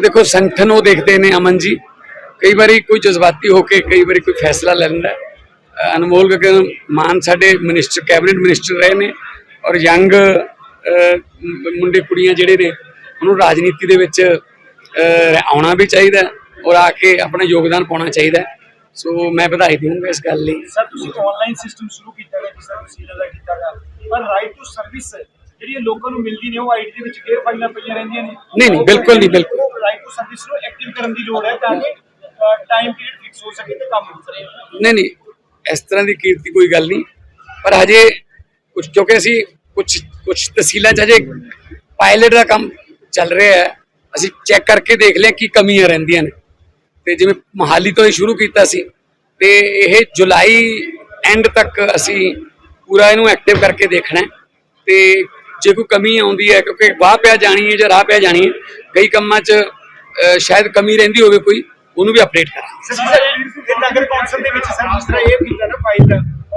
ਦੇਖੋ ਸੰਗਠਨ ਉਹ ਦੇਖਦੇ ਨੇ ਅਮਨ ਜੀ। ਕਈ ਵਾਰੀ ਕੋਈ ਜਜ਼ਬਾਤੀ ਹੋ ਕੇ ਕਈ ਵਾਰੀ ਕੋਈ ਫੈਸਲਾ ਲੈ ਲੈਂਦਾ ਅਨਮੋਲ ਗਗਨ ਮਾਨ ਸਾਡੇ ਮਿਨਿਸਟਰ ਕੈਬਨਿਟ ਮਿਨਿਸਟਰ ਰਹੇ ਨੇ ਔਰ ਯੰਗ ਮੁੰਡੇ ਕੁੜੀਆਂ ਜਿਹੜੇ ਨੇ, ਉਹਨੂੰ ਰਾਜਨੀਤੀ ਦੇ ਵਿੱਚ ਆਉਣਾ ਵੀ ਚਾਹੀਦਾ ਔਰ ਆ ਕੇ ਆਪਣਾ ਯੋਗਦਾਨ ਪਾਉਣਾ ਚਾਹੀਦਾ ਸੋ ਮੈਂ ਵਧਾਈ ਦੇਵਾਂਗਾ ਇਸ ਗੱਲ ਲਈ। ਸਰ, ਤੁਸੀਂ ਆਨਲਾਈਨ ਸਿਸਟਮ ਸ਼ੁਰੂ ਕੀਤਾ ਹੈ ਜਿਸ ਤਰ੍ਹਾਂ ਤੁਸੀਂ ਦਾ ਕੀਤਾ ਪਰ ਰਾਈਟ ਟੂ ਸਰਵਿਸ ਜਿਹੜੀ ਇਹ ਲੋਕਾਂ ਨੂੰ ਮਿਲਦੀ ਨਹੀਂ ਉਹ ਆਈਡੀ ਦੇ ਵਿੱਚ ਗੇਰ ਫਾਈਲਾਂ ਪਈਆਂ ਰਹਿੰਦੀਆਂ ਨੇ। ਨਹੀਂ, ਨਹੀਂ, ਬਿਲਕੁਲ ਨਹੀਂ, ਬਿਲਕੁਲ। ਰਾਈਟ ਟੂ ਸਰਵਿਸ ਨੂੰ ਐਕਟਿਵ ਕਰਨ ਦੀ ਲੋੜ ਹੈ ਤਾਂ ਕਿ ਟਾਈਮ ਪੀਰੀਅਡ ਫਿਕਸ ਹੋ ਸਕੇ ਤੇ ਕੰਮ ਹੋ ਸਕੇ। ਨਹੀਂ ਨਹੀਂ ਇਸ ਤਰ੍ਹਾਂ ਦੀ ਕੀਰਤੀ ਕੋਈ ਗੱਲ ਨਹੀਂ। ਪਰ ਹਜੇ ਕੁਝ ਕਿਉਂਕਿ ਅਸੀਂ ਕੁਝ ਕੁਝ ਤਹਿਸੀਲਾਂ 'ਚ ਹਜੇ ਪਾਇਲਟ ਦਾ ਕੰਮ ਚੱਲ ਰਿਹਾ ਹੈ। ਅਸੀਂ ਚੈੱਕ ਕਰਕੇ ਦੇਖ ਲਿਆ ਕੀ ਕਮੀਆਂ ਰਹਿੰਦੀਆਂ ਨੇ। ਤੇ ਜਿਵੇਂ ਮਹਾਲੀ ਤੋਂ ਹੀ ਸ਼ੁਰੂ ਕੀਤਾ ਸੀ ਤੇ ਇਹ ਜੁਲਾਈ ਐਂਡ ਤੱਕ ਅਸੀਂ ਪੂਰਾ ਇਹਨੂੰ ਐਕਟਿਵ ਕਰਕੇ ਦੇਖਣਾ ਤੇ ਜੇ ਕੋਈ ਕਮੀ ਆਉਂਦੀ ਹੈ ਕਿਉਂਕਿ ਵਾਹ ਪਿਆ ਜਾਣੀ ਹੈ ਜਾਂ ਰਾਹ ਪਿਆ ਜਾਣੀ ਹੈ ਕਈ ਕੰਮਾਂ 'ਚ ਸ਼ਾਇਦ ਕਮੀ ਰਹਿੰਦੀ ਹੋਵੇ ਕੋਈ ਉਹਨੂੰ ਵੀ ਅਪਡੇਟ ਕਰਾਂਗੇ। ਸਰ ਇਹ ਨਗਰ ਕੌਂਸਲ ਦੇ ਵਿੱਚ ਸਰ ਜਿਸ ਤਰ੍ਹਾਂ ਇਹ ਕੀਤਾ ਨਾ ਫਾਈਲ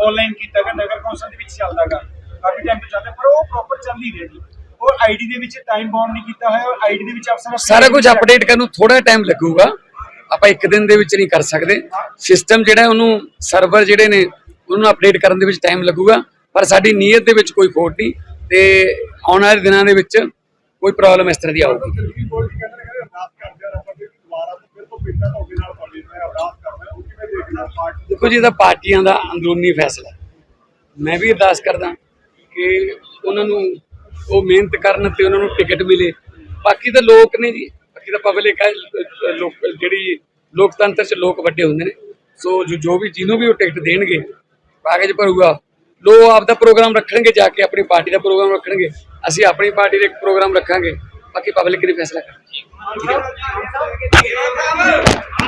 ਆਨਲਾਈਨ ਕੀਤਾ ਗਾ ਨਗਰ ਕੌਂਸਲ ਦੇ ਵਿੱਚ ਚੱਲਦਾਗਾ ਕਾਫੀ ਟਾਈਮ ਤੋਂ ਚੱਲਦਾ ਪਰ ਉਹ ਪ੍ਰੋਪਰ ਚੱਲ ਨਹੀਂ ਰਿਹਾ ਜੀ। ਉਹ ਆਈਡੀ ਦੇ ਵਿੱਚ ਟਾਈਮ ਬਾਉਂਡ ਨਹੀਂ ਕੀਤਾ ਹੋਇਆ ਔਰ ਆਈਡੀ ਦੇ ਵਿੱਚ ਅਫਸਰ ਸਾਰਾ ਕੁਝ ਅਪਡੇਟ ਕਰਨ ਨੂੰ ਥੋੜਾ ਟਾਈਮ ਲੱਗੂਗਾ। ਆਪਾਂ ਇੱਕ ਦਿਨ ਦੇ ਵਿੱਚ ਨਹੀਂ ਕਰ ਸਕਦੇ। ਸਿਸਟਮ ਜਿਹੜਾ ਹੈ ਉਹਨੂੰ ਸਰਵਰ ਜਿਹੜੇ ਨੇ ਉਹਨੂੰ ਅਪਡੇਟ ਕਰਨ ਦੇ ਵਿੱਚ ਟਾਈਮ ਲੱਗੂਗਾ। ਪਰ ਸਾਡੀ ਨੀਅਤ ਦੇ ਵਿੱਚ ਕੋਈ ਖੋਟ ਨਹੀਂ। ਤੇ ਆਉਣ ਵਾਲੇ ਦਿਨਾਂ ਦੇ ਵਿੱਚ ਕੋਈ ਪ੍ਰੋਬਲਮ ਇਸ ਤਰ੍ਹਾਂ ਦੀ ਆਊਗੀ। ਦੇਖੋ ਜੀ ਇਹ ਤਾਂ ਪਾਰਟੀਆਂ ਦਾ ਅੰਦਰੂਨੀ ਫੈਸਲਾ। ਮੈਂ ਵੀ ਅਰਦਾਸ ਕਰਦਾ ਕਿ ਉਹਨਾਂ ਨੂੰ ਉਹ ਮਿਹਨਤ ਕਰਨ ਤੇ ਉਹਨਾਂ ਨੂੰ ਟਿਕਟ ਮਿਲੇ। ਬਾਕੀ ਤਾਂ ਲੋਕ ਨੇ ਜੀ ਬਾਕੀ ਤਾਂ ਪਬਲਿਕ ਹੈ ਲੋਕ ਜਿਹੜੀ ਲੋਕਤੰਤਰ ਚ ਲੋਕ ਵੱਡੇ ਹੁੰਦੇ ਨੇ। ਸੋ ਜੋ ਜੋ ਵੀ ਜਿਹਨੂੰ ਵੀ ਉਹ ਟਿਕਟ ਦੇਣਗੇ ਕਾਗਜ਼ ਭਰੂਗਾ ਲੋ ਆਪ ਦਾ ਪ੍ਰੋਗਰਾਮ ਰੱਖਣਗੇ ਜਾ ਕੇ, ਆਪਣੀ ਪਾਰਟੀ ਦਾ ਪ੍ਰੋਗਰਾਮ ਰੱਖਣਗੇ। ਅਸੀਂ ਆਪਣੀ ਪਾਰਟੀ ਦਾ ਇੱਕ ਪ੍ਰੋਗਰਾਮ ਰੱਖਾਂਗੇ। ਬਾਕੀ ਪਬਲਿਕ ਨੇ ਫੈਸਲਾ ਕਰਨਾ।